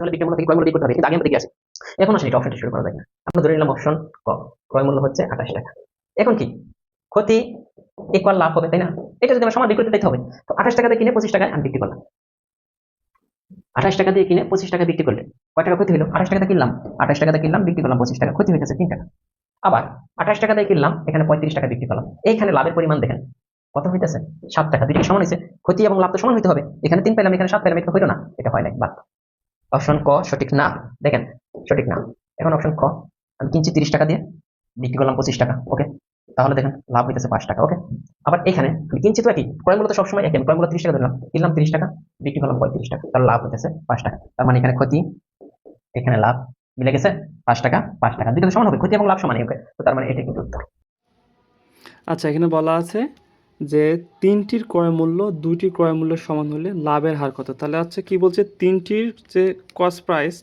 তাহলে বিক্রয় মূল্য থেকে ক্রয় মূল্য করতে হবে। কিন্তু আগে আমরা দেখে আসি। এখন আসলে এটা অপশনটা শুরু করা যায় না আমরা ধরে নিলাম অপশন ক। ক্রয় মূল্য হচ্ছে আঠাশ টাকা। এখন কি? ক্ষতি ইকুয়াল লাভ হবে, তাই না? এটা যদি আমরা সমান বিক্রি দিতে হবে। তো আঠাশ টাকা দিয়ে কিনে পঁচিশ টাকায় আমি বিক্রি করলাম। আঠাশ টাকা দিয়ে কিনে পঁচিশ টাকা বিক্রি করলে কয় টাকা ক্ষতি হলো? আঠাশ টাকা দিয়ে কিনলাম। আঠাশ টাকা দিয়ে কিনলাম, বিক্রি করলাম পঁচিশ টাকা। ক্ষতি হয়েছে তিন টাকা। আবার আঠাশ টাকা দিয়ে কিনলাম, এখানে পঁয়ত্রিশ টাকা বিক্রি করলাম। এইখানে লাভের পরিমাণ দেখেন। কত হইতেছে? সাত টাকা। দুইটা সমান হয়েছে ক্ষতি এবং লাভ তো সমান হইতে হবে। এখানে তিন পেলাম, এখানে সাত পেলাম, এটা হইল না। এটা হয় না বাদ। অপশন ক, সঠিক না, দেখেন, সঠিক না। এখন অপশন ক, আমি কিনছি তিরিশ টাকা দিয়ে, বিক্রি করলাম পঁচিশ টাকা ওকে তাহলে দেখেন, লাভ হইতেছে পাঁচ টাকা ওকে আবার এখানে, আমি কিনছি তো একই ক্রয় মূল্য তো সবসময় একই, আমি তিরিশ টাকা দিলাম কিনলাম তিরিশ টাকা, বিক্রি করলাম পঁয়ত্রিশ টাকা, তাহলে লাভ হইতেছে পাঁচ টাকা। তার মানে এখানে ক্ষতি, এখানে লাভ, মিলে গেছে পাঁচ টাকা পাঁচ টাকা। দুটো সমান হবে, ক্ষতি এবং লাভ সমান হবে তো তার মানে এটা কিন্তু উত্তর। আচ্ছা এখানে বলা আছে যে তিনটির ক্রয় মূল্য দুইটি ক্রয় মূল্যের সমান হলে লাভের হার কত? তাহলে হচ্ছে কি বলছে? তিনটির যে কস্ট প্রাইস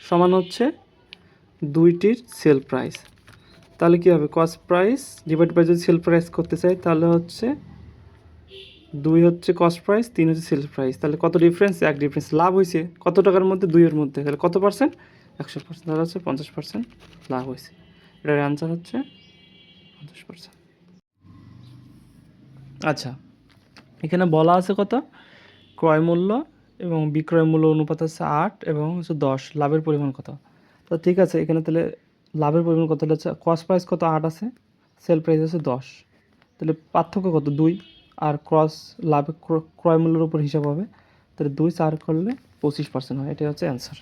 সমান হচ্ছে দুইটির সেল প্রাইস তাহলে কি হবে? কস্ট প্রাইস ডিভাইড বাই যদি সেল প্রাইস করতে চাই, তাহলে হচ্ছে দুই হচ্ছে কস্ট প্রাইস তিন হচ্ছে সেল প্রাইস তাহলে কত ডিফারেন্স এক ডিফারেন্স লাভ হয়েছে কত টাকার মধ্যে? দুইয়ের মধ্যে। তাহলে কত পার্সেন্ট একশো পার্সেন্ট তাহলে হচ্ছে পঞ্চাশ পার্সেন্ট লাভ হয়েছে এটার অ্যান্সার হচ্ছে পঞ্চাশ পার্সেন্ট আচ্ছা। এখানে বলা আছে কত? ক্রয় মূল্য এবং বিক্রয় মূল্য অনুপাত আছে আট এবং হচ্ছে দশ। লাভের পরিমাণ কত? তো ঠিক আছে, এখানে তাহলে লাভের পরিমাণ কত? হচ্ছে কস্ট প্রাইস কত? আট আছে। সেল প্রাইস আছে দশ। তাহলে পার্থক্য কত? দুই। আর ক্রস লাভ, ক্র- ক্রয় মূল্যের উপর হিসাব হবে। তাহলে দুই চার করলে পঁচিশ পার্সেন্ট হয়। এটাই হচ্ছে অ্যান্সার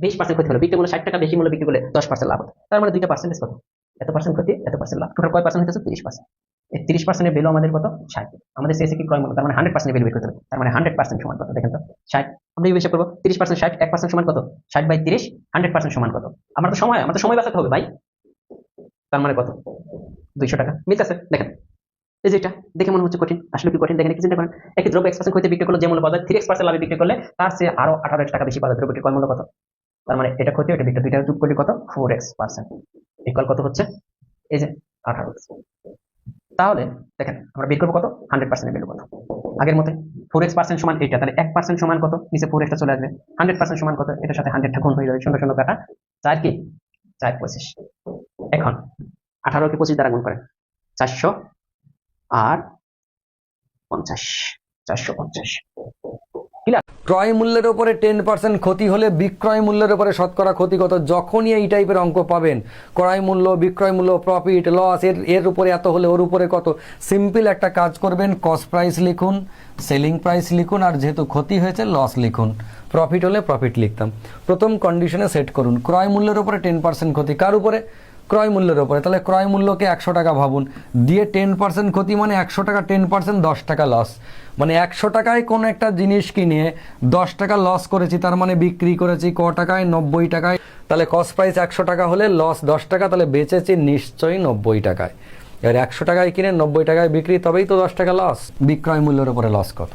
বিশ পার্সেন্ট ক্ষতি হলো। বিক্রি মূল্য ষাট টাকা, বেশি মূল্য বিক্রি করলে দশ পার্সেন্ট লাভ হতো। তার মানে দুইটা পার্সেন্টেজ কত? এত পার্সেন্ট ক্ষতি, এত পার্সেন্ট লাভ। টোটাল কয় পার্সেন্ট হচ্ছে তিরিশ পার্সেন্ট এই তিরিশ পার্সেন্টের ভ্যালু আমাদের কত? ষাট। আমাদের শেষে কি ক্রয় মূল্য? তার মানে হান্ড্রেড পার্সেন্ট ভ্যালু বের করতে তার মানে হান্ড্রেড পার্সেন্ট সমান কত? দেখেন তো, ষাট। আমরা এই করব, তিরিশ পার্সেন্ট ষাট, এক পার্সেন্ট সমান কত? ষাট বাই তিরিশ হান্ড্রেড পার্সেন্ট সমান কত? আমার তো সময়, আমার তো সময় বাঁচাতে হবে ভাই। তার মানে কত? দুইশো টাকা। মিলতেছে? দেখেন। এই যে দেখে মনে হচ্ছে কঠিন। আসলে কি কঠিন? দেখেন, একটু চিন্তা করেন। একটি দ্রব্য এক্স পার্সেন্ট ক্ষতি বিক্রি করলে যে মূল্য পাওয়া যায় থ্রি এক্স পার্সেন্ট লাভে বিক্রি করলে তার চেয়ে আরও আঠারো টাকা বেশি পাওয়া যায়। দ্রব্যটির কয় মূল্য কত? তার মানে এটা ক্ষতি, এটা বিক্রি দুইটা যোগ করলে কত? ফোর এক্স পার্সেন্ট ইকুয়াল কত হচ্ছে? এই যে আঠারো। তাহলে দেখেন আমরা বের করব কত? হান্ড্রেড পার্সেন্ট বের কত আগের মতে ফোর এক্স পার্সেন্ট সমান এটা তাহলে এক পার্সেন্ট সমান কত? নিচে ফোর এক্সটা চলে আসবে। হান্ড্রেড পার্সেন্ট সমান কত? এটার সাথে হান্ড্রেডটা গুণ হয়ে যাবে। শূন্য শূন্য কাটা চার কি? চার পঁচিশ। এখন আঠারো কে পঁচিশ দ্বারা গুণ করেন। চারশো আর পঞ্চাশ। চারশো পঞ্চাশ। ক্রয় মূল্যের উপরে টেন পার্সেন্ট ক্ষতি হলে বিক্রয় মূল্যের উপরে শতকরা ক্ষতি কত যখনই এই টাইপের অঙ্ক পাবেন। ক্রয় মূল্য, বিক্রয় মূল্য প্রফিট লস এর এর উপরে এত হলে ওর উপরে কত? সিম্পল একটা কাজ করবেন কস্ট প্রাইস লিখুন সেলিং প্রাইস লিখুন, আর যেহেতু ক্ষতি হয়েছে লস লিখুন। প্রফিট হলে প্রফিট লিখতাম। প্রথম কন্ডিশনে সেট করুন। ক্রয় মূল্যের উপরে টেন পার্সেন্ট ক্ষতি কার উপরে? ক্রয় মূল্যের উপরে। তাহলে ক্রয় মূল্যকে একশো টাকা ভাবুন। দিয়ে টেন পার্সেন্ট ক্ষতি মানে একশো টাকা টেন পার্সেন্ট দশ টাকা লস মানে একশো টাকায় কোনো একটা জিনিস কিনে দশ টাকা লস করেছি, তার মানে বিক্রি করেছি ক টাকায়, নব্বই টাকায়। তাহলে কস্ট প্রাইস একশো টাকা হলে লস দশ টাকা, তাহলে বেচেছি নিশ্চয়ই নব্বই টাকায়। এবার একশো টাকায় কিনে নব্বই টাকায় বিক্রি, তবেই তো দশ টাকা লস বিক্রয় মূল্যের উপরে লস কত?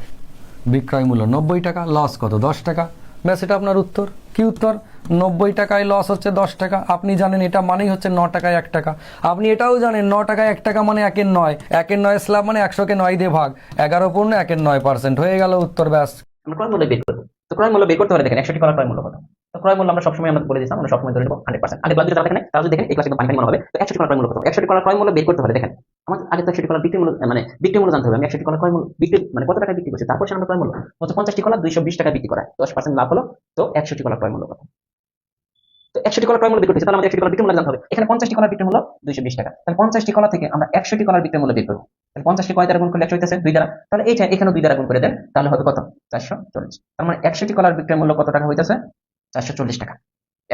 বিক্রয় মূল্য নব্বই টাকা লস কত? দশ টাকা। ব্যাস, এটা আপনার উত্তর। কি উত্তর? নব্বই টাকায় লস হচ্ছে দশ টাকা। আপনি জানেন এটা মানেই হচ্ছে ন টাকায় এক টাকা। আপনি এটাও জানেন, ন টাকায় এক টাকা মানে একের নয়। একের নয় স্ল্যাব মানে একশোকে নয় দিয়ে ভাগ। এগারো পূর্ণ, একের নয় পার্সেন্ট হয়ে গেল উত্তর, ব্যাস। ক্রয় মূল্য বের করব। তো ক্রয় মূল্য বের করতে হলে দেখেন, একশোটি কলার ক্রয় মূল্য কত? তো ক্রয় মূল্য আমরা সবসময় আমরা বলে দিচ্ছিলাম আমরা সবসময় ধরে নেব হান্ড্রেড পার্সেন্ট আগে যদি দেখেন তাহলে দেখেন এই ক্লাসে পানি পানি মনে হবে। তো একশোটি কলার ক্রয় মূল্য একশোটি কলার ক্রয় মূল্য বের করতে হলে দেখেন আমাদের আগে তো একশোটি কলার বিক্রি মূল্য মানে বিক্রি মূল্য জানতে হবে। আমি একশোটি কলার ক্রয় মূল্য বিক্রি মানে কত টাকা বিক্রি করছি? তারপর সে আমরা ক্রয় মূল্য হচ্ছে পঞ্চাশটি কলা দুইশো বিশ টাকা বিক্রি করা। দশ পার্সেন্ট লাভ হলো, তো একশোটি কলার ক্রয় মূল্য কত তো একশোটি কলার ক্রয় মূল্য বের করতেছি তাহলে আমাদের একশোটি কলার বিক্রি মূল্য জানতে হবে। এখানে পঞ্চাশটি কলার বিক্রি মূল্য, দুইশো বিশ টাকা। তাহলে পঞ্চাশটি কলা থেকে আমরা একশোটি কলার বিক্রি মূল্য বের করব। তাহলে পঞ্চাশটি কয় দ্বারা গুণ করলে একশো হইতেছে? দুই দ্বারা। তাহলে এইটা এখানে দুই দ্বারা গুণ করে দেন, তাহলে হবে কত? চারশো চল্লিশ। তার মানে একশোটি কলার বিক্রয় মূল্য কত টাকা হইতেছে? চারশো চল্লিশ টাকা।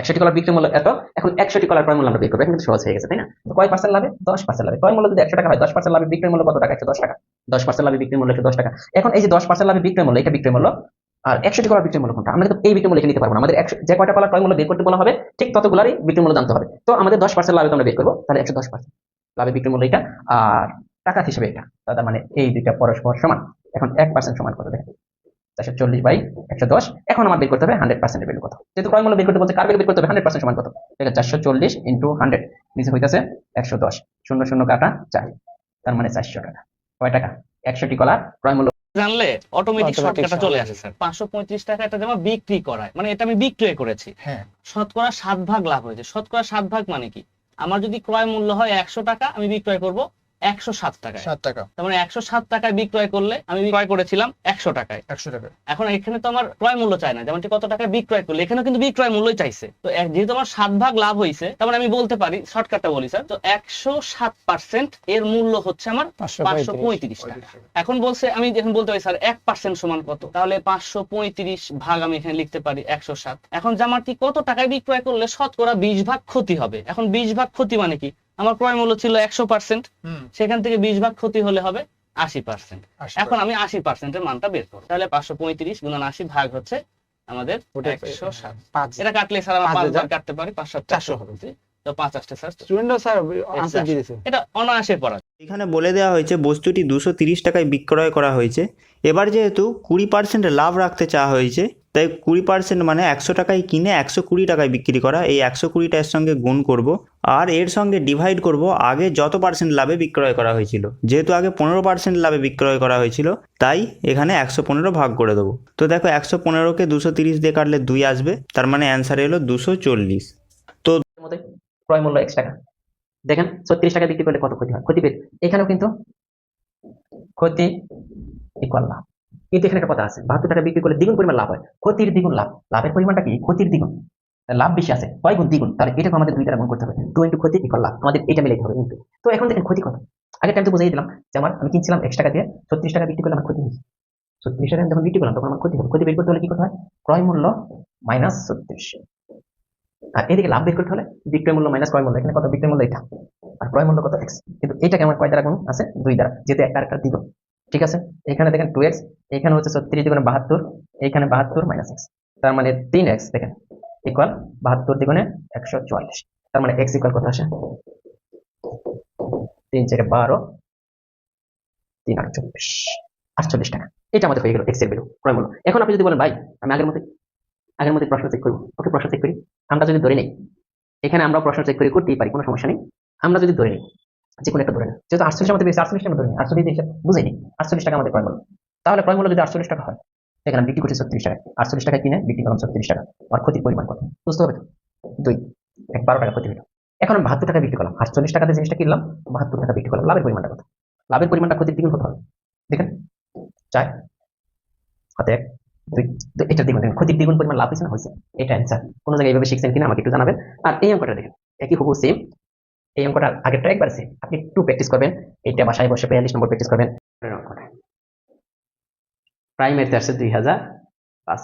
একশোটি কলার বিক্রয় মূল্য এত, এখন একশোটি কলার ক্রয় মূল্য আমরা বের করব? কিন্তু সহজ হয়ে গেছে, তাই না? কয় পার্সেন্ট লাভে? দশ পার্সেন্ট লাভে। ক্রয় মূল্য যদি একশো টাকা হয়, দশ পার্সেন্ট লাভে বিক্রয় মূল্য কত টাকা? একশো দশ টাকা। দশ পার্সেন্ট লাভে বিক্রয় মূল্য একশো দশ টাকা। এখন এই যে দশ পার্সেন্ট লাভে বিক্রয় মূল্য, এটা বিক্রয় মূল্য? আর একশোটি কলার বিক্রয় মূল্য কোনটা? আমরা কিন্তু এই বিক্রয় মূল্য নিতে পারব না। আমাদের যে কয়টা কলার ক্রয় মূল্য বের করতে বলা হবে, ঠিক ততগুলারই বিক্রয় মূল্য জানতে হবে। তো আমাদের দশ পার্সেন্ট লাভে আমরা বের করব, তাহলে একশো দশ পার্সেন্ট লাভে বিক্রয় মূল্য এটা। আর টাকা হিসেবে এটা। তার মানে এই দুইটা পরস্পর সমান। এখন এক পার্সেন্ট সমান কত? দেখেন। চারশো চল্লিশ বাই একশো দশ। এখন আমার বের করতে হবে হান্ড্রেড পার্সেন্ট বের কত? যেহেতু ক্রয় মূল্য বের করতে বলছে কার বের করতে হবে? হান্ড্রেড পার্সেন্ট সমান কত? ঠিক আছে চারশো চল্লিশ ইন্টু হান্ড্রেড নিচে হইতেছে একশো দশ। শূন্য শূন্য কাটা চার তার মানে চারশো টাকা। কয় টাকা? একশোটি কলার ক্রয় মূল্য। জানলে অটোমেটিক চলে আসে স্যার। পাঁচশো পঁয়ত্রিশ টাকা এটা যেমন বিক্রি করায় মানে এটা আমি বিক্রয় করেছি। হ্যাঁ। শতকরা সাত ভাগ লাভ হয়েছে। শতকরা সাত ভাগ মানে কি? আমার যদি ক্রয় মূল্য হয় একশো টাকা আমি বিক্রয় করব একশো সাত টাকায়। সাত টাকা। তার মানে একশো সাত টাকায় বিক্রয় করলে আমি ক্রয় করেছিলাম একশো টাকায়। একশো টাকা এখন এখানে তো আমার ক্রয় মূল্য চাই না যেমন কত টাকায় বিক্রয় করলে এখানে কিন্তু বিক্রয় মূল্যই চাইছে। তো যেহেতু আমার সাত ভাগ লাভ হয়েছে তার মানে আমি বলতে পারি শর্টকাটটা বলি স্যার তো একশো সাত পার্সেন্ট এর মূল্য হচ্ছে আমার পাঁচশো পঁয়ত্রিশ টাকা। এখন বলছে আমি এখন বলতে পারি স্যার এক পার্সেন্ট সমান কত? তাহলে পাঁচশো পঁয়ত্রিশ ভাগ আমি এখানে লিখতে পারি একশো সাত। এখন জামাটি কত টাকায় বিক্রয় করলে শতকরা বিশ ভাগ ক্ষতি হবে? এখন বিশ ভাগ ক্ষতি মানে কি? আমার ক্রয় মূল্য ছিল একশো পার্সেন্ট হুম। সেখান থেকে বিশ ভাগ ক্ষতি হলে হবে আশি পার্সেন্ট এখন আমি আশি পার্সেন্টের মানটা বের করব। তাহলে পাঁচশো পঁয়ত্রিশ গুণন আশি ভাগ হচ্ছে আমাদের একশো সাত এটা কাটলে স্যার আমরা পাঁচ হাজার। কাটতে পারি পাঁচ সাত চারশো। হবে। হবে তো পাঁচ আসতে স্যার। স্টুডেন্টও স্যার আনসার দিয়েছে। এটা অনায়াসে পড়া এখানে বলে দেওয়া হয়েছে বস্তুটি দুশো তিরিশ টাকায় বিক্রয় করা হয়েছে। এবার যেহেতু কুড়ি পার্সেন্ট লাভ রাখতে চাওয়া হয়েছে তাই কুড়ি পার্সেন্ট মানে একশো টাকায় কিনে একশো কুড়ি টাকায় বিক্রি করা, এই একশো কুড়িটা এর সঙ্গে গুণ করব। আর এর সঙ্গে ডিভাইড করব, আগে যত পার্সেন্ট লাভে বিক্রয় করা হয়েছিল, যেহেতু আগে পনেরো পার্সেন্ট লাভে বিক্রয় করা হয়েছিল, তাই এখানে একশো পনেরো ভাগ করে দেবো। তো দেখো একশো পনেরোকে দুশো তিরিশ দিয়ে কাটলে দুই আসবে, তার মানে অ্যান্সার এলো দুশো চল্লিশ। তো ক্রয় মূল্য এক্স টাকা। দেখেন, ছত্রিশ টাকা বিক্রি করলে কত ক্ষতি হয়? ক্ষতি পেয়ে এখানেও কিন্তু ক্ষতি লাভ কিন্তু এখানে একটা কথা আছে, বাহাত্তর টাকা বিক্রি করলে দ্বিগুণ পরিমাণ লাভ হয়। ক্ষতির দ্বিগুণ লাভ। লাভের পরিমাণটা কি? ক্ষতির দ্বিগুণ। লাভ বেশি আছে, কয় গুণ দ্বিগুণ? তাহলে এটাকে আমাদের দুই দ্বারা গুণ করতে হবে। টু ইন্টু ক্ষতি ইকুয়াল লাভ। আমাদের এটা মিলাইতে হবে কিন্তু। তো এখন দেখেন ক্ষতি কত? আগে টাইম তো বুঝিয়ে দিলাম যে আমার আমি কিনছিলাম এক্স টাকা দিয়ে ছত্রিশ টাকা বিক্রি করলে আমার ক্ষতি হয়েছে। ছত্রিশ টাকা যখন বিক্রি করলাম, তখন আমার ক্ষতি হবে ক্ষতি বের করতে হলে কি করতে হয়? ক্রয় মূল্য মাইনাস ছত্রিশ। আর এদিকে লাভ বের করতে হলে বিক্রয় মূল্য মাইনাস ক্রয় মূল্য। এখানে কত? বিক্রয় মূল্য এটা। আর ক্রয় মূল্য কত? এক্স কিন্তু এটাকে আমার কয় দ্বারা গুণ আছে? দুই দ্বারা। যেহেতু একটা একটা দ্বিগুণ। ঠিক আছে? এখানে দেখেন টু এক্স এখানে হচ্ছে ছত্রিশ দ্বিগুণে বাহাত্তর, এখানে বাহাত্তর মাইনাস এক্স তার মানে তিন এক্স দেখেন ইকুয়াল বাহাত্তর দ্বিগুণে একশো চুয়াল্লিশ। তার মানে এক্স ইকুয়াল কত আসে? তিন চারে বারো, তিন আট চব্বিশ। আটচল্লিশ টাকা। এটা আমাদের হয়ে গেল এক্সের বেরো ক্রয় মূল্য। এখন আপনি যদি বলেন, ভাই, আমি আগের মধ্যে আগের মধ্যে প্রশ্ন চেক করব। ওকে, প্রশ্ন চেক করি? আমরা যদি ধরে নেই, এখানে আমরা প্রশ্ন চেক করে করতেই পারি, কোনো সমস্যা নেই। আমরা যদি ধরে নিই যে কোনো একটা ধরে যেহেতু আটচল্লিশ আমাদের বেশি আটচল্লিশ টাকা ধরে নিই, আটচল্লিশ হিসাব বুঝে নিই আটচল্লিশ টাকা আমাদের ক্রয় মূল্য তাহলে ক্রয় মূল্য যদি আটচল্লিশ টাকা হয় আমি বিক্রি করছি ছত্রিশ টাকা আটচল্লিশ টাকা কিনে বিক্রি করলাম ছত্রিশ টাকা। আর ক্ষতির পরিমাণ কত? বুঝতে হবে দুই, এক বারো টাকা ক্ষতি হলো। এখন আমি বাহাত্তর টাকা বিক্রি করলাম। আটচল্লিশ টাকাতে জিনিসটা কিনলাম, বাহাত্তর টাকা বিক্রি করলাম। লাভের পরিমাণটা কত? লাভের পরিমাণটা ক্ষতির দ্বিগুণ কত হবে। দেখেন, চার, হাতে এক এটা দ্বিগুণ দেখেন ক্ষতির দ্বিগুণ পরিমাণ লাভ হয়েছে না? হয়েছে। এটা অ্যান্সার কোনো জায়গায় এইভাবে শিখছেন কিনা আমাকে একটু জানাবেন। আর এই অঙ্কটা দেখেন, একই হুবু সেম এই অঙ্কটা আগেরটা একবার সেম আপনি একটু প্র্যাকটিস করবেন। এইটা বাসায় বসে বিয়াল্লিশ নম্বর প্র্যাকটিস করবেন। অঙ্কটা প্রাইমারিতে আসছে দুই হাজার পাঁচ।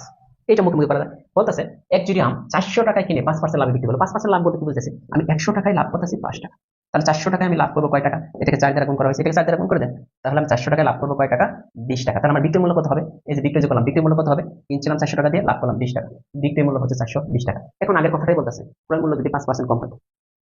এটা মুখোমুখি করা যায়। বলতেছে, এক জুড়ি আম চারশো টাকায় কিনে পাঁচ পার্সেন্ট লাভে বিক্রি করল, পাঁচ পার্সেন্ট লাভ বলতে কি বুঝতেছি আমি একশো টাকায় লাভ করতেছি পাঁচ টাকা। তাহলে চারশো টাকায় আমি লাভ করব কয় টাকা? এটাকে চার দ্বারা গুণ করা হয়েছে। এটাকে চার দ্বারা গুণ করে দেন। তাহলে আমি চারশো টাকায় লাভ করব কয় টাকা? বিশ টাকা। তাহলে আমার বিক্রি মূল্য কত হবে? এই যে বিক্রয় যে করলাম বিক্রয় মূল্য কত হবে? কিনছিলাম চারশো টাকা দিয়ে লাভ করলাম বিশ টাকা। বিক্রয় মূল্য হচ্ছে চারশো বিশ টাকা। এখন আগের কথাটাই বলতেছে ক্রয় মূল্য যদি পাঁচ পার্সেন্ট কম হতো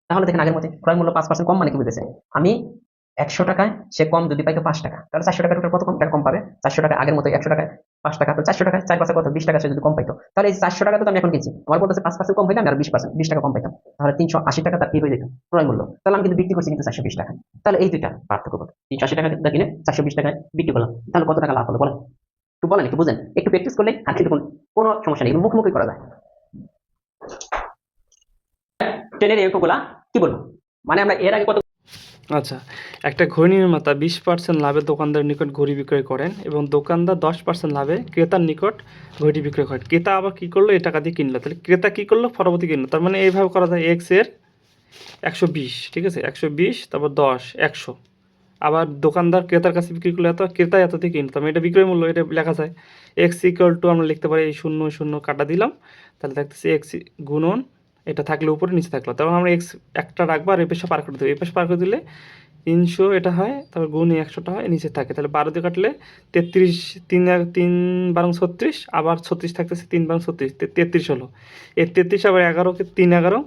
তাহলে দেখেন আগের মধ্যে ক্রয় মূল্য পাঁচ পার্সেন্ট কম মানে কি বুঝতেছে আমি একশো টাকায় সে কম যদি পাইতো পাঁচ টাকা। তাহলে চারশো টাকার উপরে কত কম টাকা কম পাবে? চারশো টাকা আগের মতো একশো টাকায় পাঁচ টাকা। তো চারশো টাকায় চার পাঁচে কত? বিশ টাকা সে যদি কম পাইতো। তাহলে এই চারশো টাকা তো আমি এখন কিনছি। আমার বলতেছে পাঁচ পার্সেন্ট কম হইলে আমি আর বিশ পার্সেন্ট বিশ টাকা কম পাইতাম। তাহলে তিনশো আশি টাকা তার কি হয়ে যেত ক্রয় মূল্য। তাহলে আমি কিন্তু বিক্রি করছি কিন্তু চারশো বিশ টাকা তাহলে এই দুইটা পার্থক্য কত? তিনশো আশি টাকা কিনে চারশো বিশ টাকায় বিক্রি করলাম। তাহলে কত টাকা লাভ হলো বলেন? একটু বলেন, একটু বুঝেন। একটু প্র্যাকটিস করলে আর কিন্তু কোনো- কোনো সমস্যা নেই। মুখোমুখি করা যায়। ট্রেনের এই অঙ্কগুলা কি বলব? মানে আমরা এর আগে কত আচ্ছা একটা ঘড়ি নির্মাতা বিশ পার্সেন্ট লাভে দোকানদারের নিকট ঘড়ি বিক্রয় করেন এবং দোকানদার দশ পার্সেন্ট লাভে ক্রেতার নিকট ঘড়ি বিক্রয় করেন। ক্রেতা আবার কী করল? এই টাকা দিয়ে কিনলো। তাহলে ক্রেতা কী করল? পরবর্তী কিনলো। তার মানে এইভাবে করা যায় এক্সের একশো বিশ, ঠিক আছে? একশো বিশ, তারপর দশ, একশো। আবার দোকানদার ক্রেতার কাছে বিক্রি করলে এত, ক্রেতা এত দিয়ে কিনতো আমি এটা বিক্রয় মূল্য, এটা লেখা যায়। এক্স ইকুয়াল টু আমরা লিখতে পারি এই শূন্য শূন্য কাটা দিলাম। তাহলে দেখতেছি এক্স গুণন এটা থাকলে উপরে, নিচে থাকল। তখন আমরা এক্স একটা রাখব আর এই পাশে পার করে দেবো। এই পাশে পার করে দিলে তিনশো এটা হয়, তারপর গুণ একশোটা হয়, নিচে থাকে। তাহলে বারো দিয়ে কাটলে তেত্রিশ তিন তিন বারং ছত্রিশ, আবার ছত্রিশ থাকতেছে তিন বারং ছত্রিশ তেত্রিশ হলো। এই তেত্রিশ আবার এগারোকে তিন এগারো,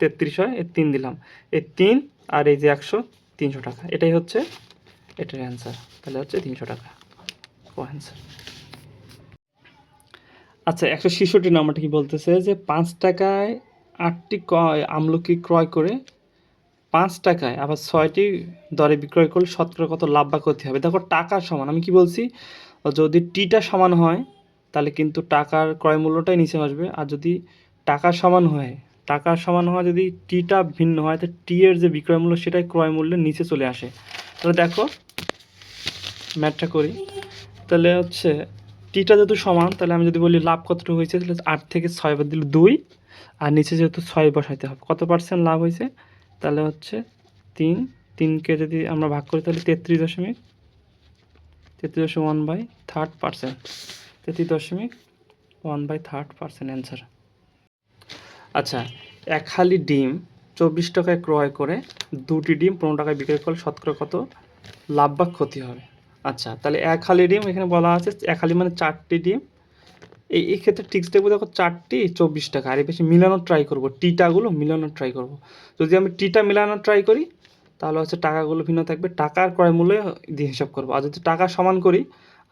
তেত্রিশ হয়, এই তিন দিলাম। এই তিন আর এই যে একশো, তিনশো টাকা। এটাই হচ্ছে এটার অ্যান্সার তাহলে হচ্ছে তিনশো টাকা। ও অ্যান্সার আচ্ছা একশো ছেষট্টি নাম্বারটা কি বলতেছে যে পাঁচ টাকায় আটটি আমলকি ক্রয় করে পাঁচ টাকায় আবার ছয়টি দরে বিক্রয় করলে শতকরা কত লাভ বা ক্ষতি হবে। দেখো টাকা সমান, আমি কি বলছি? যদি টিটা সমান হয়, তাহলে কিন্তু টাকার ক্রয় মূল্যটাই নিচে আসবে। আর যদি টাকা সমান হয় টাকার সমান হয় যদি টিটা ভিন্ন হয় তো টি এর যে বিক্রয় মূল্য, সেটাই ক্রয় মূল্যের নিচে চলে আসে। তাহলে দেখো ম্যাটটা করি। তাহলে হচ্ছে টিটা যেহেতু সমান, তাহলে আমি যদি বলি লাভ কতটুকু হয়েছে, তাহলে আট থেকে ছয় বাদ দিলে দুই। আর নিচে যেহেতু ছয় বসাইতে হবে। কত পার্সেন্ট লাভ হয়েছে তাহলে হচ্ছে তিন, তিনকে যদি আমরা ভাগ করি তাহলে তেত্রিশ দশমিক তেত্রিশ দশমিক ওয়ান বাই থার্ড পার্সেন্ট তেত্রিশ দশমিক one by third percent answer আচ্ছা এক হালি ডিম চব্বিশ টাকায় ক্রয় করে দুটি ডিম পনেরো টাকায় বিক্রি করলে শতকরা কত? লাভ বা ক্ষতি হবে। আচ্ছা তাহলে এক হালি ডিম এখানে বলা আছে, এক হালি মানে চারটি ডিম। এই এই ক্ষেত্রে টিক্স দেখব, দেখো চারটি, চব্বিশ টাকা। আর এই বেশি মিলানোর ট্রাই করব। টিটাগুলো মিলানোর ট্রাই করব। যদি আমি টিটা মিলানোর ট্রাই করি, তাহলে হচ্ছে টাকাগুলো ভিন্ন থাকবে। টাকার ক্রয় মূল্যে দিয়ে হিসাব করব। আর যদি টাকা সমান করি,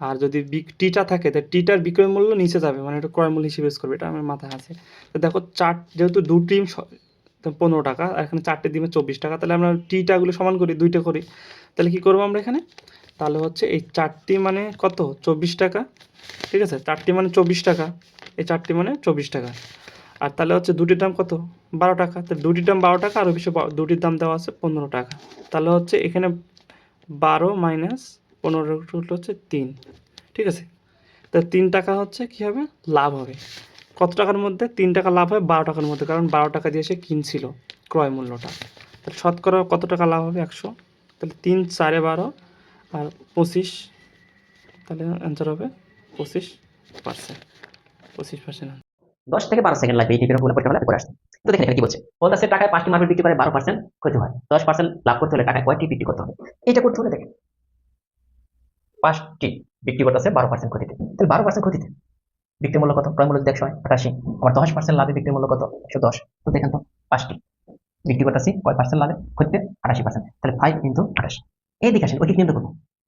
আর যদি টিটা থাকে, তো টিটার বিক্রয় মূল্য নিচে যাবে। মানে এটা ক্রয় মূল্য হিসেবে use করবে। এটা আমার মাথায় আছে। তো দেখো চার, যেহেতু দু তো পনেরো টাকা, আর এখানে চারটে ডিমে চব্বিশ টাকা, তাহলে আমরা টিটাগুলো সমান করি, দুইটা করি। তাহলে কি করব আমরা এখানে? তাহলে হচ্ছে এই চারটি মানে কত? চব্বিশ টাকা। ঠিক আছে? চারটি মানে চব্বিশ টাকা। এই চারটি মানে চব্বিশ টাকা। আর তাহলে হচ্ছে দুটির দাম কত? বারো টাকা। তাহলে দুটির দাম বারো টাকা, আর অফিসে দুটির দাম দেওয়া আছে পনেরো টাকা। তাহলে হচ্ছে এখানে বারো মাইনাস পনেরো হচ্ছে তিন। ঠিক আছে? তা তিন টাকা হচ্ছে কী হবে? লাভ হবে। কত টাকার মধ্যে? তিন টাকা লাভ হয়, বারো টাকার মধ্যে। কারণ বারো টাকা দিয়ে সে কিনছিল ক্রয় মূল্যটা। তাহলে শতকরা কত টাকা লাভ হবে? একশো। তাহলে তিন চারে বারো আর পঁচিশ, তাহলে অ্যান্সার হবে পঁচিশ পার্সেন্ট পঁচিশ পার্সেন্ট দশ থেকে বারো সেকেন্ড লাগবে, এই টিপের উপরে পরীক্ষা করে আসতে। তো দেখেন এখানে কি বলছে? বলতেছে টাকায় পাঁচটি মার্বেল বিক্রি করে বারো পার্সেন্ট ক্ষতি হয়। দশ পার্সেন্ট লাভ করতে হলে টাকায় কয়টি বিক্রি করতে হবে? এটা করতে হলে দেখেন পাঁচটি বিক্রি করতেছে বারো পার্সেন্ট ক্ষতিতে। তাহলে বারো পার্সেন্ট ক্ষতিতে? বিক্রি মূল্য কত? ক্রয় মূল্য একশো আটাশি। আবার দশ পার্সেন্ট লাভে বিক্রি মূল্য কত? একশো দশ। তো দেখেন তো, পাঁচটি। বিক্রি করতেছি কয় পার্সেন্ট লাভে? ক্ষতিতে আটাশি পার্সেন্ট তাহলে ফাইভ ইন্টু আঠাশ এই দিকে আসেন ওইটি কিন্তু করব।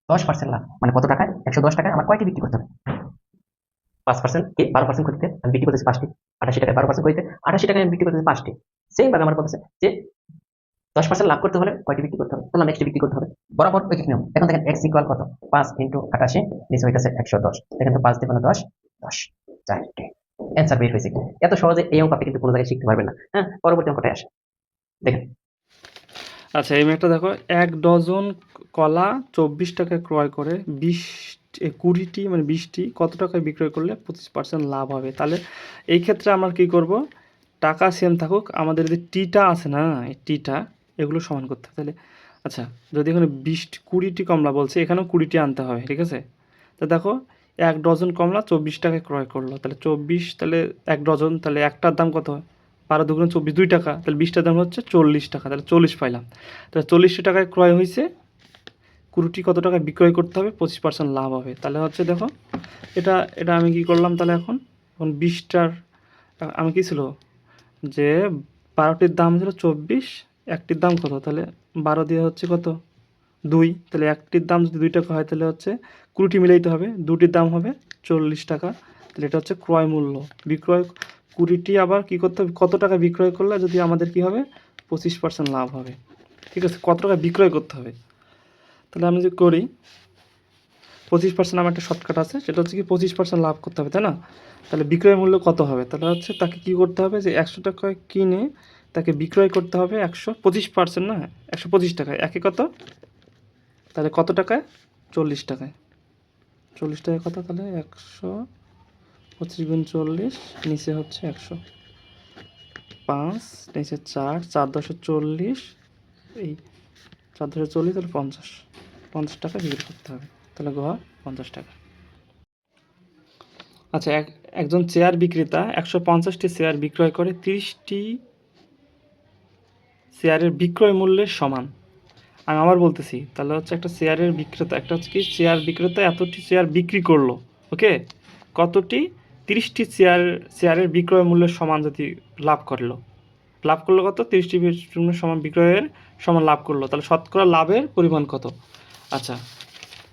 দশ পার্সেন্ট লাভ। মানে কত টাকায় একশো দশ টাকায় আমার কয়টি বিক্রি করতে হবে? পাঁচ পার্সেন্ট বারো পার্সেন্ট ক্ষতিতে আমি বিক্রি করতেছি পাঁচটি। আটাশি টাকায় বারো পার্সেন্ট ক্ষতিতে আটাশি টাকায় আমি বিক্রি করতেছি পাঁচটি। সেম ভাবে আমার বলতেছে যে দশ পার্সেন্ট লাভ করতে হলে কয়টি বিক্রি করতে হবে? তাহলে নেক্সট বিক্রি করতে হবে। বরাবর ওই নিয়ম এখন দেখেন এক্স ইকুয়াল কত? পাঁচ ইন্টু আটাশি, নিচে হইতেছে একশো দশ। দেখেন তো পাঁচ দিয়ে দশ দশ, চারটে। অ্যান্সার বের হয়েছে এত সহজে এই অঙ্ক আপনি কিন্তু কোনো জায়গায় শিখতে পারবেন না। হ্যাঁ পরবর্তী অঙ্কটায় আসে দেখেন আচ্ছা এই ম্যাটটা দেখো, এক ডজন কলা চব্বিশ টাকায় ক্রয় করে বিশ কুড়িটি মানে বিশটি, কত টাকায় বিক্রয় করলে পঁচিশ পার্সেন্ট লাভ হবে? তাহলে এই ক্ষেত্রে আমরা কি করব? টাকা সেম থাকুক, আমাদের যে টিটা আছে না টিটা, এগুলো সমান করতে হবে। তাহলে আচ্ছা যদি এখানে বিশ, কুড়িটি কমলা বলছে, এখানেও কুড়িটি আনতে হবে, ঠিক আছে? তো দেখো, এক ডজন কমলা চব্বিশ টাকায় ক্রয় করল, তাহলে চব্বিশ, তাহলে এক ডজন, তাহলে একটার দাম কত হয়? বারো দুগুণ চব্বিশ দুই টাকা, তাহলে বিশটার দাম হচ্ছে চল্লিশ টাকা, তাহলে চল্লিশ পাইলাম। তাহলে চল্লিশশো টাকায় ক্রয় হয়েছে কুড়িটি কত টাকায় বিক্রয় করতে হবে? পঁচিশ পার্সেন্ট লাভ হবে। তাহলে হচ্ছে দেখো, এটা এটা আমি কি করলাম তাহলে এখন? এখন বিশটার, আমি কী ছিল? যে বারোটির দাম ছিল চব্বিশ, একটির দাম কত? তাহলে বারো দিয়ে হচ্ছে কত? দুই। তাহলে একটির দাম যদি দুই টাকা হয়, তাহলে হচ্ছে কুড়িটি মিলাইতে হবে। দুটির দাম হবে চল্লিশ টাকা, তাহলে এটা হচ্ছে ক্রয় মূল্য। বিক্রয় কুড়িটি আবার কি করতে হবে? কত টাকা বিক্রয় করলে যদি আমাদের কি হবে? পঁচিশ পার্সেন্ট লাভ হবে। ঠিক আছে? কত টাকা বিক্রয় করতে হবে? তাহলে আমি যদি করি, পঁচিশ পার্সেন্ট আমার একটা শর্টকাট আছে, সেটা হচ্ছে কি পঁচিশ পার্সেন্ট লাভ করতে হবে, তাই না? তাহলে বিক্রয় মূল্য কত হবে? তাহলে হচ্ছে তাকে কি করতে হবে? যে একশো টাকায় কিনে তাকে বিক্রয় করতে হবে একশো পঁচিশ পার্সেন্ট না, একশো পঁচিশ টাকায়। একে কত? তাহলে কত টাকায়? চল্লিশ টাকায়। চল্লিশ টাকায় কত? তাহলে একশো পঁচিশ গুণ চল্লিশ, নিচে হচ্ছে একশো পাঁচ, নিচে চার চার দশে চল্লিশ, এই চার দশে চল্লিশ তাহলে পঞ্চাশ। পঞ্চাশ টাকা বিক্রি করতে হবে, তাহলে গোয়া পঞ্চাশ টাকা। আচ্ছা এক, একজন চেয়ার বিক্রেতা একশো পঞ্চাশটি চেয়ার বিক্রয় করে তিরিশটি চেয়ারের বিক্রয় মূল্যের সমান। আমি আবার বলতেছি, তাহলে হচ্ছে একটা চেয়ারের বিক্রেতা, একটা হচ্ছে কি চেয়ার বিক্রেতা এতটি চেয়ার বিক্রি করল, ওকে? কতটি? তিরিশটি চেয়ার, চেয়ারের বিক্রয় মূল্যের সমান যদি লাভ করল। লাভ করল কত? তিরিশটি সমান বিক্রয়ের সমান লাভ করল। তাহলে শতকরা লাভের পরিমাণ কত? আচ্ছা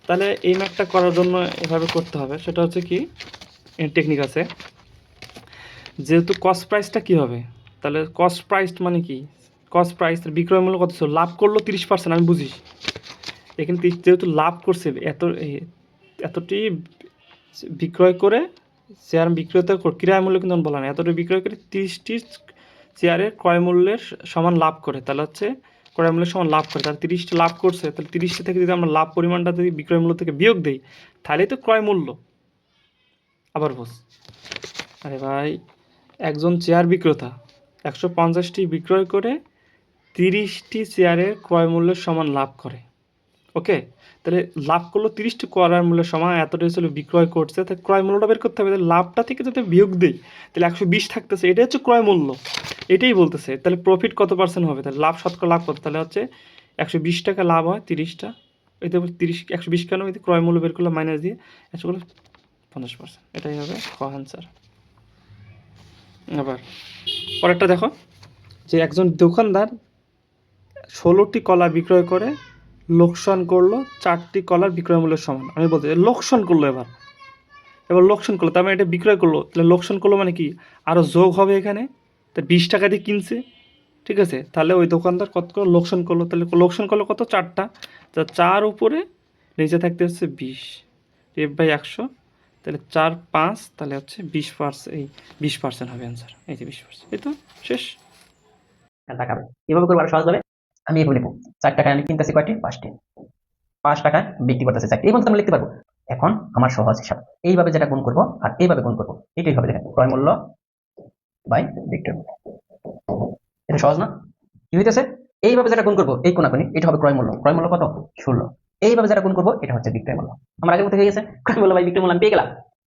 তাহলে এই ম্যাথটা করার জন্য এভাবে করতে হবে। সেটা হচ্ছে কি? টেকনিক আছে। যেহেতু কস্ট প্রাইসটা কী হবে? তাহলে কস্ট প্রাইস মানে কি? কস্ট প্রাইস বিক্রয় মূল্য কত ছিল? লাভ করল তিরিশ পার্সেন্ট আমি বুঝি এখানে যেহেতু লাভ করছে, এত এতটি বিক্রয় করে শেয়ার বিক্রেতা কর- ক্রয় মূল্য কিন্তু বলা নেই। এতটা বিক্রয় করে তিরিশটি শেয়ারের ক্রয় মূল্যের সমান লাভ করে। তাহলে হচ্ছে ক্রয় মূল্যের সমান লাভ করে। তাহলে তিরিশটা লাভ করছে, তাহলে তিরিশটা থেকে যদি আমরা লাভ পরিমাণটা যদি বিক্রয় মূল্য থেকে বিয়োগ দিই, তাহলেই তো ক্রয় মূল্য। আবার বস। আরে ভাই, একজন চেয়ার বিক্রেতা একশো পঞ্চাশটি বিক্রয় করে তিরিশটি চেয়ারের ক্রয় মূল্যের সমান লাভ করে। ওকে? তাহলে লাভ করল তিরিশটি ক্রয় মূল্য সমান এতটাই ছিল বিক্রয় করছে, তাহলে ক্রয় মূল্যটা বের করতে হবে। তাহলে লাভটা থেকে যদি বিয়োগ দিই, তাহলে একশো বিশ থাকতেছে, এটাই হচ্ছে ক্রয় মূল্য। এটাই বলতেছে। তাহলে প্রফিট কত পার্সেন্ট হবে? তাহলে লাভ শতকরা লাভ কত? তাহলে হচ্ছে একশো বিশ টাকা লাভ হয় তিরিশটা। এতে তিরিশ, একশো বিশ কেন? এতে ক্রয় মূল্য বের করলে মাইনাস দিয়ে, একশো করলে পঞ্চাশ পার্সেন্ট এটাই হবে খ আনসার আবার পরেরটা দেখো। যে একজন দোকানদার ষোলোটি কলা বিক্রয় করে লোকসান করল চারটি কলার বিক্রয় মূল্যের সমান। আমি বলতে লোকসান করল এবার। এবার লোকসান করল, তার মানে এটা বিক্রয় করল। তাহলে লোকসান করল মানে কি? আরও যোগ হবে এখানে, তা বিশ টাকা দিয়ে কিনছে, ঠিক আছে? তাহলে ওই দোকানদার কত করে লোকসান করল? তাহলে লোকসান করল কত? চারটা। তা চার উপরে নিচে থাকতে হচ্ছে বিশ। এফ বাই একশো, তাহলে চার পাঁচ, তাহলে হচ্ছে বিশ পার্সেন্ট এই বিশ পার্সেন্ট হবে অ্যান্সার এই যে বিশ পার্সেন্ট, এই তো, শেষ। টাকা। এভাবে করব আরও সহজ হবে? আমি এভাবে লিখব। চার টাকায় আমি কিনতেছি কয়টি? পাঁচটি। পাঁচ টাকায় বিক্রি করতেছি চারটি। এই মতো আমরা লিখতে পারব। এখন আমার সহজ হিসাব। এইভাবে যেটা গুণ করব আর এইভাবে গুণ করব, এটাই হবে দেখেন, ক্রয় মূল্য বাই বিক্রয় মূল্য এটা সহজ না? কি হইতেছে? এইভাবে যেটা গুণ করব, এই কোনাকুনি, এটা হবে ক্রয় মূল্য। ক্রয় মূল্য কত? ষোলো। এইভাবে যেটা গুণ করব, এটা হচ্ছে বিক্রয় মূল্য। আমার আগের মতো হয়ে গেছে। ক্রয় মূল্য বাই বিক্রয় মূল্য আমি পেয়ে গেলাম।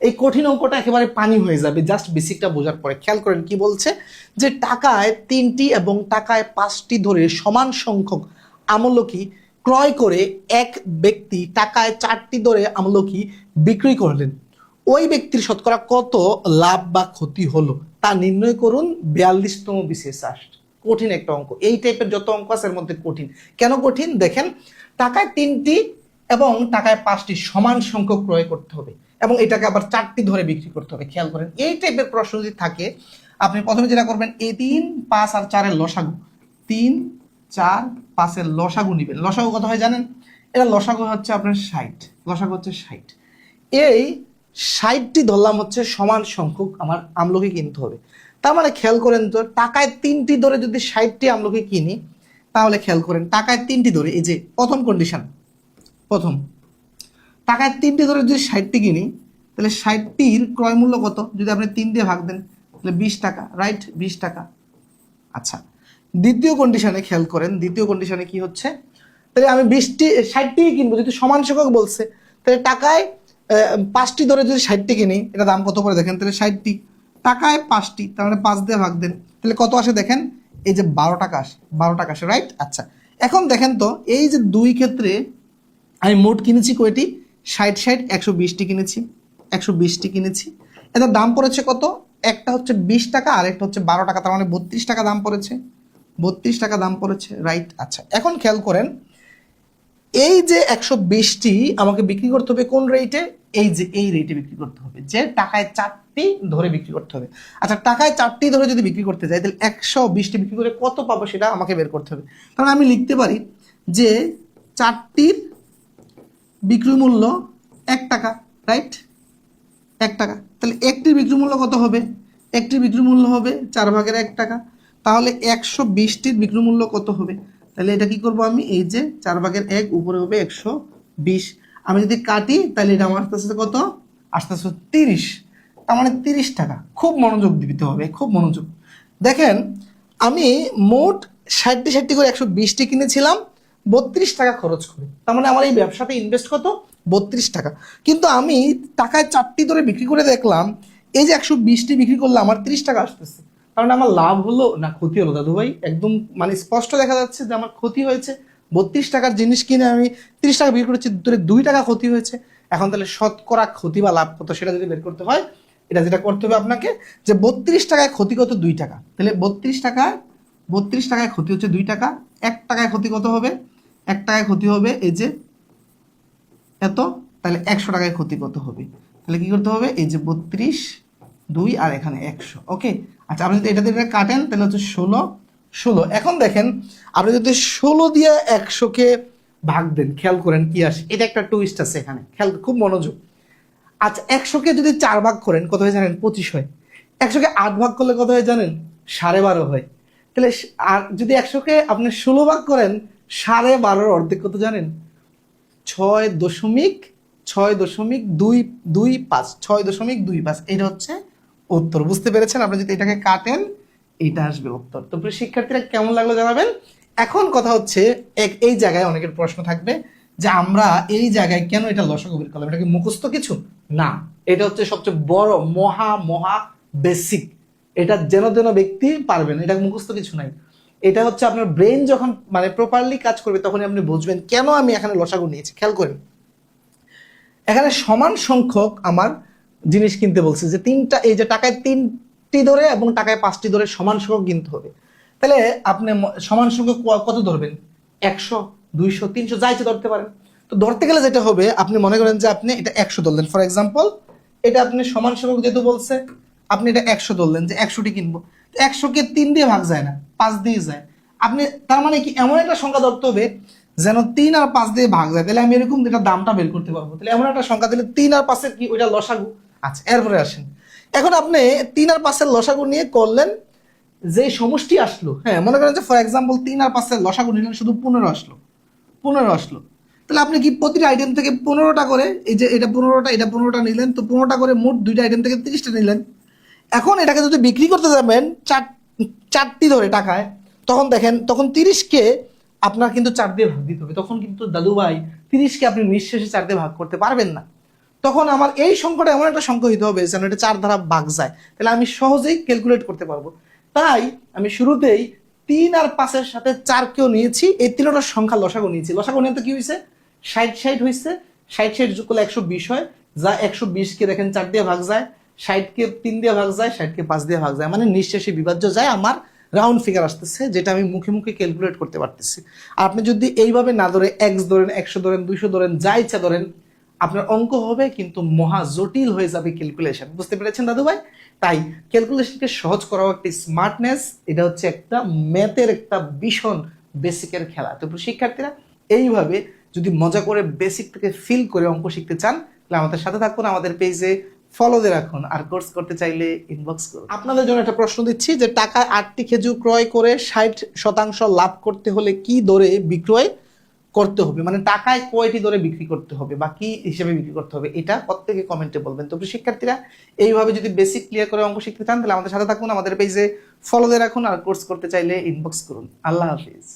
এই কঠিন অঙ্কটা একেবারে পানি হয়ে যাবে জাস্ট বেসিকটা বোঝার পরে। খেয়াল করেন কি বলছে? যে টাকায় তিনটি এবং টাকায় পাঁচটি ধরে সমান সংখ্যক আমলকি ক্রয় করে এক ব্যক্তি টাকায় চারটি ধরে আমলকি বিক্রি করলেন। ওই ব্যক্তির শতকরা কত লাভ বা ক্ষতি হলো তা নির্ণয় করুন বিয়াল্লিশতম বিশেষ রাষ্ট্র কঠিন একটা অঙ্ক। এই টাইপের যত অঙ্ক আছে, এর মধ্যে কঠিন। কেন কঠিন? দেখেন, টাকায় তিনটি এবং টাকায় পাঁচটি সমান সংখ্যক ক্রয় করতে হবে। এবং এটাকে আবার চারটি ধরে বিক্রি করতে হবে, খেয়াল করেন। এই টাইপের প্রশ্ন যদি থাকে, আপনি প্রথমে যেটা করবেন এই তিন, পাঁচ আর চারের লসাগু। তিন, চার, পাঁচের লসাগু নিবেন। লসাগু কত হয় জানেন? এটা লসাগু হচ্ছে আপনার ষাট। লসাগু হচ্ছে ষাট। এই ষাটটি ধরলাম হচ্ছে সমান সংখ্যক আমার আমলকি কিনতে হবে। তার মানে খেয়াল করেন তো, টাকায় তিনটি ধরে যদি ষাটটি আমলকি কিনি, তাহলে খেয়াল করেন, টাকায় তিনটি ধরে, এই যে প্রথম কন্ডিশন প্রথম। টাকায় তিনটি ধরে যদি ষাটটি কিনি, তাহলে ষাটটির ক্রয় মূল্য কত? যদি আপনি তিন দিয়ে ভাগ দেন, তাহলে বিশ টাকা রাইট বিশ টাকা। আচ্ছা দ্বিতীয় কন্ডিশনে খেয়াল করেন। দ্বিতীয় কন্ডিশনে কি হচ্ছে? তাহলে আমি বিশটি, ষাটটি কিনবো, যদি সমান সংখ্যক বলছে, তাহলে টাকায় পাঁচটি ধরে যদি ষাটটি কিনি, এটা দাম কত করে দেখেন? তাহলে ষাটটি। টাকায় পাঁচটি, তার মানে পাঁচ দিয়ে ভাগ দেন। তাহলে কত আসে দেখেন? এই যে বারো টাকা আসে, বারো টাকা আসে রাইট আচ্ছা এখন দেখেন তো, এই যে দুই ক্ষেত্রে আমি মোট কিনেছি কয়টি? ষাট ষাট, একশো বিশটি কিনেছি, একশো বিশটি কিনেছি। এটার দাম পড়েছে কত? একটা হচ্ছে বিশ টাকা আর একটা হচ্ছে বারো টাকা, তার মানে বত্রিশ টাকা দাম পড়েছে। বত্রিশ টাকা দাম পড়েছে রাইট আচ্ছা এখন খেয়াল করেন, এই যে একশো বিশটি আমাকে বিক্রি করতে হবে কোন রেটে এই যে এই রেটে বিক্রি করতে হবে, যে টাকায় চারটি ধরে বিক্রি করতে হবে। আচ্ছা টাকায় চারটি ধরে যদি বিক্রি করতে যাই, তাহলে একশো বিশটি বিক্রি করে কত পাবো সেটা আমাকে বের করতে হবে। কারণ আমি লিখতে পারি যে চারটির বিক্রি মূল্য এক টাকা রাইট এক টাকা। তাহলে একটির বিক্রি মূল্য কত হবে? একটির বিক্রি মূল্য হবে চার ভাগের এক টাকা। তাহলে একশো বিশটির বিক্রি মূল্য কত হবে? তাহলে এটা কি করব আমি? এই যে চার ভাগের এক, উপরে হবে একশো বিশ। আমি যদি কাটি, তাহলে এটা আমার আস্তে আস্তে কত? আস্তে আস্তে তিরিশ। তার মানে তিরিশ টাকা। খুব মনোযোগ দিতে হবে, খুব মনোযোগ। দেখেন, আমি মোট ষাটটি ষাটটি করে একশো বিশটি কিনেছিলাম। বত্রিশ টাকা খরচ করে। তার মানে আমার এই ব্যবসাতে ইনভেস্ট কত? বত্রিশ টাকা। কিন্তু আমি টাকায় চারটি ধরে বিক্রি করে দেখলাম, এই যে একশো বিশটি বিক্রি করলে আমার তিরিশ টাকা আসতেছে। কারণ আমার লাভ হলো, না, ক্ষতি হলো দাদু ভাই একদম মানে স্পষ্ট দেখা যাচ্ছে যে আমার ক্ষতি হয়েছে। বত্রিশ টাকার জিনিস কিনে আমি তিরিশ টাকা বিক্রি করেছি ধরে দুই টাকা ক্ষতি হয়েছে। এখন তাহলে শতকরা ক্ষতি বা লাভ কত সেটা যদি বের করতে হয়, এটা যেটা করতে হবে আপনাকে, যে বত্রিশ টাকায় ক্ষতি কত? দুই টাকা। তাহলে বত্রিশ টাকায় বত্রিশ টাকায় ক্ষতি হচ্ছে দুই টাকা, এক টাকায় ক্ষতি কত হবে? এক টাকায় ক্ষতি হবে এই যে এত, তাহলে একশো টাকায় ক্ষতি কত হবে। তাহলে কি করতে হবে? এই যে বত্রিশ, দুই আর এখানে একশো ওকে আচ্ছা আপনি যদি এটা দিয়ে কাটেন, তাহলে হচ্ছে ষোলো ষোলো। এখন দেখেন, আপনি যদি ষোলো দিয়ে একশোকে ভাগ দেন, খেয়াল করেন কি আসে? এটা একটা টুইস্ট আছে এখানে, খেয়াল, খুব মনোযোগ। আচ্ছা একশোকে যদি চার ভাগ করেন, কত হয় জানেন? পঁচিশ হয়। একশোকে আট ভাগ করলে কত হয় জানেন? সাড়ে বারো হয়। তাহলে আর যদি একশোকে আপনি ষোলো ভাগ করেন সাড়ে বারোর অর্ধেক কত জানেন? ছয় দশমিক ছয় দশমিক দুই দুই পাঁচ, ছয় দশমিক দুই পাঁচ। এটা হচ্ছে উত্তর। বুঝতে পেরেছেন? আপনি যদি এটাকে কাটেন, এটা আসবে উত্তর। তো শিক্ষার্থীরা, কেমন লাগল জানাবেন? এখন কথা হচ্ছে, এক, এই জায়গায় অনেকের প্রশ্ন থাকবে যে আমরা এই জায়গায় কেন এটা লসাগু করলাম? এটা কি মুখস্থ কিছু? না। এটা হচ্ছে সবচেয়ে বড়, মহা মহা বেসিক এটা যেন যেন ব্যক্তি পারবেন এটা মুখস্থ কিছু নাই। এটা হচ্ছে আপনার ব্রেন যখন মানে প্রপারলি কাজ করবে, তখনই আপনি বুঝবেন কেন আমি এখানে লসাগু নিয়েছি। খেয়াল করেন। এখানে সমান সংখ্যক আমার জিনিস কিনতে বলছে যে তিনটা, এই যে টাকায় তিনটি ধরে এবং টাকায় পাঁচটি ধরে সমান সংখ্যক কিনতে হবে। তাহলে আপনি সমান সংখ্যক কত ধরবেন? একশো, দুইশো, তিনশো, যা ইচ্ছে ধরতে পারেন। তো ধরতে গেলে যেটা হবে, আপনি মনে করেন যে আপনি এটা একশো ধরলেন। ফর এক্সাম্পল এটা আপনি সমান সংখ্যক যেহেতু বলছে আপনি এটা একশো ধরলেন যে একশোটি কিনবো। একশোকে তিন দিয়ে ভাগ যায় না, পাঁচ দিয়ে যায়। আপনি, তার মানে কি এমন একটা সংখ্যা ধরতে হবে যেন তিন আর পাঁচ দিয়ে ভাগ যায়। তাহলে আমি এরকম এটা দামটা বের করতে পারব। তাহলে এমন একটা সংখ্যা দিলে তিন আর পাঁচের কি ওইটা লসাগু? আচ্ছা এরপরে আসেন। এখন আপনি তিন আর পাঁচের লসাগু নিয়ে করলেন, যে সমষ্টি আসলো হ্যাঁ মনে করেন যে ফর এক্সাম্পল তিন আর পাঁচের লসাগু নিলেন, শুধু পনেরো আসলো পনেরো আসলো। তাহলে আপনি কি প্রতিটা আইটেম থেকে পনেরোটা করে, এই যে এটা পনেরোটা এটা পনেরোটা নিলেন, তো পনেরোটা করে মোট দুইটা আইটেম থেকে তিরিশটা নিলেন। এখন এটাকে যদি বিক্রি করতে যাবেন চার চারটি ধরে টাকায়, তখন দেখেন, তখন তিরিশকে আপনার কিন্তু চার দিয়ে ভাগ দিতে হবে। তখন কিন্তু দাদু ভাই তিরিশকে আপনি নিঃশেষে চার দিয়ে ভাগ করতে পারবেন না। তখন আমার এই সংখ্যাটা এমন একটা সংখ্যা হইতে হবে যেন এটা চার ধারা ভাগ যায়। তাহলে আমি সহজেই ক্যালকুলেট করতে পারব। তাই আমি শুরুতেই তিন আর পাঁচের সাথে চারকেও নিয়েছি। এই তিনটা সংখ্যা লসাগু নিয়েছি। লসাগু নিয়ে তো কি হয়েছে ষাট ষাট হয়েছে ষাট ষাট যোগ করলে একশো বিশ হয়। যা একশো বিশকে দেখেন চার দিয়ে ভাগ যায়। ষাটকে তিন দিয়ে ভাগ যায়, ষাটকে পাঁচ দিয়ে ভাগ যায়। মানে নিঃশেষে বিভাজ্য যায়। আমার রাউন্ড ফিগার আসতেছে, যেটা আমি মুখে মুখে ক্যালকুলেট করতে পারতেছি। আপনি যদি এইভাবে না ধরে এক্স ধরেন, একশো ধরেন, দুইশো ধরেন, যা ইচ্ছা ধরেন, আপনার অঙ্ক হবে কিন্তু মহা জটিল হয়ে যাবে ক্যালকুলেশন বুঝতে পেরেছেন দাদু ভাই? তাই ক্যালকুলেশনকে সহজ করাও একটা স্মার্টনেস এটা হচ্ছে একটা ম্যাথের একটা ভীষণ বেসিকের খেলা। তো শিক্ষার্থীরা, এইভাবে যদি মজা করে বেসিক থেকে ফিল করে অঙ্ক শিখতে চান, তাহলে আমাদের সাথে থাকুন আমাদের পেজে ফলো দিয়ে রাখুন আর কোর্স করতে চাইলে ইনবক্স করুন। আপনাদের জন্য একটা প্রশ্ন দিচ্ছি যে টাকায় আটটি খেজুর ক্রয় করে ষাট শতাংশ লাভ করতে হলে কি দরে বিক্রয় করতে হবে? মানে টাকায় কয়টি দরে বিক্রি করতে হবে বা কি হিসেবে বিক্রি করতে হবে? এটা প্রত্যেকে কমেন্টে বলবেন। তো শিক্ষার্থীরা, এইভাবে যদি বেসিক ক্লিয়ার করে অঙ্ক শিখতে চান, তাহলে আমাদের সাথে থাকুন, আমাদের পেজে ফলো দিয়ে রাখুন আর কোর্স করতে চাইলে ইনবক্স করুন। আল্লাহ হাফিজ।